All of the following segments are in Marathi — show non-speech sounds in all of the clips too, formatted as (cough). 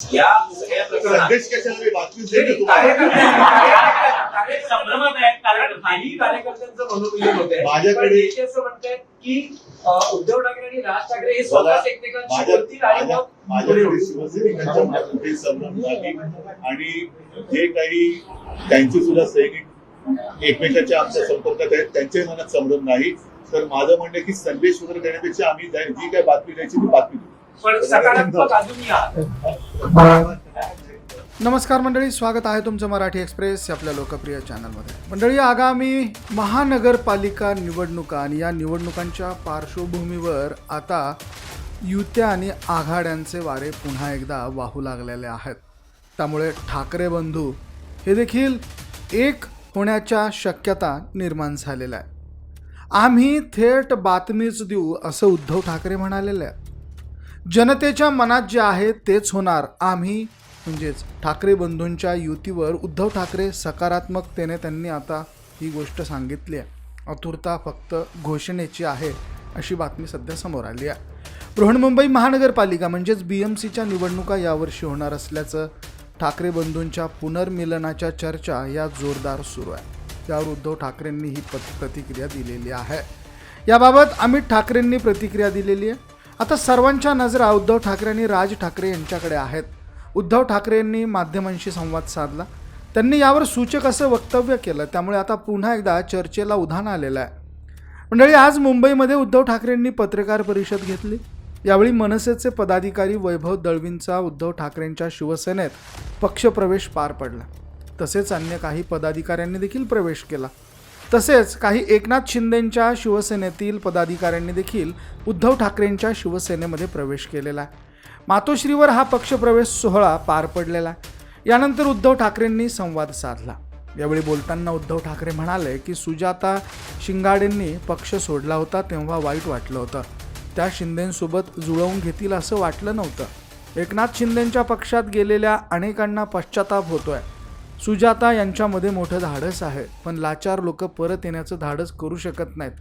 या सगळ्या प्रकरणात संभ्रमात कारण काही कार्यकर्त्यांचं होत आहे (laughs) माझ्याकडे- असं म्हणतायत की अं, उद्धव ठाकरे आणि राज ठाकरे हे बघा, स्वतःच एकमेकांशी माझ्या बोलतील आणि माझ्या- मग पुढे माझ्याकडे होईल. शिवसैनिकांच्या मनात काही संभ्रम नाही आणि जे काही त्यांचे सुद्धा सैनिक एकमेकांच्या आमच्या संपर्कात आहेत त्यांच्याही मनात संभ्रम नाही. तर माझं म्हणणं की संदेश वगैरे देण्यापेक्षा आम्ही जा- जी काय बातमी द्यायची ती बातमी पण सकारात्मक अजूनही आहात नमस्कार मंडळी स्वागत आहे तुमचं मराठी एक्सप्रेस आपल्या लोकप्रिय चॅनलमध्ये. मंडळी आगामी महानगरपालिका निवडणुका आणि या निवडणुकांच्या पार्श्वभूमीवर आता युत्या आणि आघाड्यांचे वारे पुन्हा एकदा वाहू लागलेले आहेत. त्यामुळे ठाकरे बंधू हे देखील एक होण्याच्या शक्यता निर्माण झालेल्या आहे आम्ही थेट बातमीच देऊ असं उद्धव ठाकरे म्हणालेले आहेत. जनतेच्या मनात जे आहे तेच होणार. आम्ही म्हणजेच ठाकरे बंधूंच्या युतीवर उद्धव ठाकरे सकारात्मकतेने त्यांनी आता ही गोष्ट सांगितली आहे. आतुरता फक्त घोषणेची आहे अशी बातमी सध्या समोर आली आहे. बृहन्मुंबई महानगरपालिका म्हणजेच बी एम सीच्या निवडणुका यावर्षी होणार असल्याचं ठाकरे बंधूंच्या पुनर्मिलनाच्या चर्चा या जोरदार सुरू आहे. त्यावर उद्धव ठाकरेंनी ही पत प्रतिक्रिया दिलेली आहे. याबाबत अमित ठाकरेंनी प्रतिक्रिया दिलेली आहे. आता सर्वांच्या नजरा उद्धव ठाकरे आणि राज ठाकरे यांच्याकडे आहेत. उद्धव ठाकरेंनी माध्यमांशी संवाद साधला. त्यांनी यावर सूचक असं वक्तव्य केलं. त्यामुळे आता पुन्हा एकदा चर्चेला उधाण आलेलं आहे. मंडळी आज मुंबईमध्ये उद्धव ठाकरेंनी पत्रकार परिषद घेतली. यावेळी मनसेचे पदाधिकारी वैभव दळवींचा उद्धव ठाकरेंच्या शिवसेनेत पक्षप्रवेश पार पडला. तसेच अन्य काही पदाधिकाऱ्यांनी देखील प्रवेश केला. तसेच काही एकनाथ शिंदेंच्या शिवसेनेतील पदाधिकाऱ्यांनी देखील उद्धव ठाकरेंच्या शिवसेनेमध्ये प्रवेश केलेला आहे. मातोश्रीवर हा पक्षप्रवेश सोहळा पार पडलेला आहे. यानंतर उद्धव ठाकरेंनी संवाद साधला. यावेळी बोलताना उद्धव ठाकरे म्हणाले की सुजाता शिंगाडेंनी पक्ष सोडला होता तेव्हा वाईट वाटलं होतं. त्या शिंदेंसोबत जुळवून घेतील असं वाटलं नव्हतं. एकनाथ शिंदेंच्या पक्षात गेलेल्या अनेकांना पश्चाताप होतोय. सुजाता यांच्यामध्ये मोठं धाडस आहे पण लाचार लोक परत येण्याचं धाडस करू शकत नाहीत.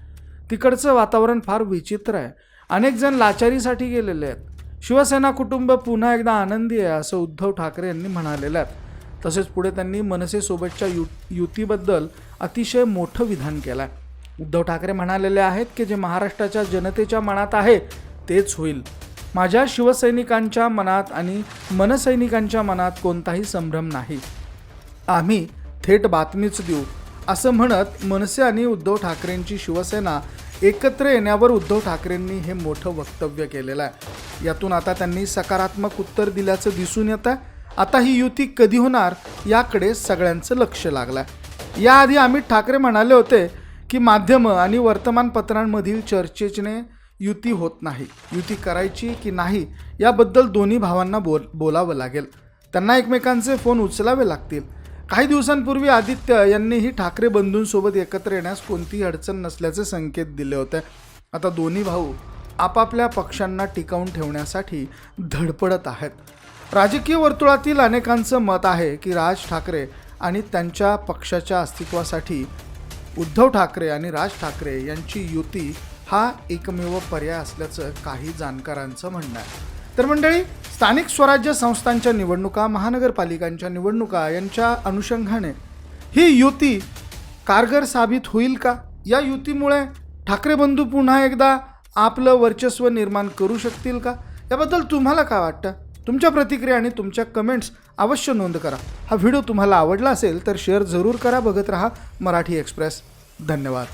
तिकडचं वातावरण फार विचित्र आहे. अनेक जण लाचारीसाठी गेलेले आहेत. शिवसेना कुटुंब पुन्हा एकदा आनंदी आहे असं उद्धव ठाकरे यांनी म्हणालेलं आहे. तसेच पुढे त्यांनी मनसेसोबतच्या यु युतीबद्दल अतिशय मोठं विधान केलं आहे उद्धव ठाकरे म्हणालेले आहेत की जे महाराष्ट्राच्या जनतेच्या मनात आहे तेच होईल. माझ्या शिवसैनिकांच्या मनात आणि मनसैनिकांच्या मनात कोणताही संभ्रम नाही. आम्ही थेट बातमीच देऊ असं म्हणत मनसे आणि उद्धव ठाकरेंची शिवसेना एकत्र येण्यावर उद्धव ठाकरेंनी हे मोठं वक्तव्य केलेलं आहे. यातून आता त्यांनी सकारात्मक उत्तर दिल्याचं दिसून येतं आहे आता ही युती कधी होणार याकडे सगळ्यांचं लक्ष लागलं आहे याआधी अमित ठाकरे म्हणाले होते की माध्यमं आणि वर्तमानपत्रांमधील चर्चेने युती होत नाही. युती करायची की नाही याबद्दल दोन्ही भावांना बोल बोलावं लागेल. त्यांना एकमेकांचे फोन उचलावे लागतील. काही दिवसांपूर्वी आदित्य यांनीही ठाकरे बंधूंसोबत एकत्र येण्यास कोणतीही अडचण नसल्याचे संकेत दिले होते. आता दोन्ही भाऊ आपापल्या पक्षांना टिकवून ठेवण्यासाठी धडपडत आहेत. राजकीय वर्तुळातील अनेकांचं मत आहे की राज ठाकरे आणि त्यांच्या पक्षाच्या अस्तित्वासाठी उद्धव ठाकरे आणि राज ठाकरे यांची युती हा एकमेव पर्याय असल्याचं काही जाणकारांचं म्हणणं आहे. तर मंडळी स्थानिक स्वराज्य संस्थांच्या निवडणुका महानगरपालिकांच्या निवडणुका यांच्या अनुषंगाने ही युती कारगर साबित होईल का? या युतीमुळे ठाकरे बंधू पुन्हा एकदा आपलं वर्चस्व निर्माण करू शकतील का? याबद्दल तुम्हाला काय वाटतं? तुमच्या प्रतिक्रिया आणि तुमच्या कमेंट्स अवश्य नोंद करा. हा व्हिडिओ तुम्हाला आवडला असेल तर शेअर जरूर करा. बघत राहा मराठी एक्सप्रेस धन्यवाद.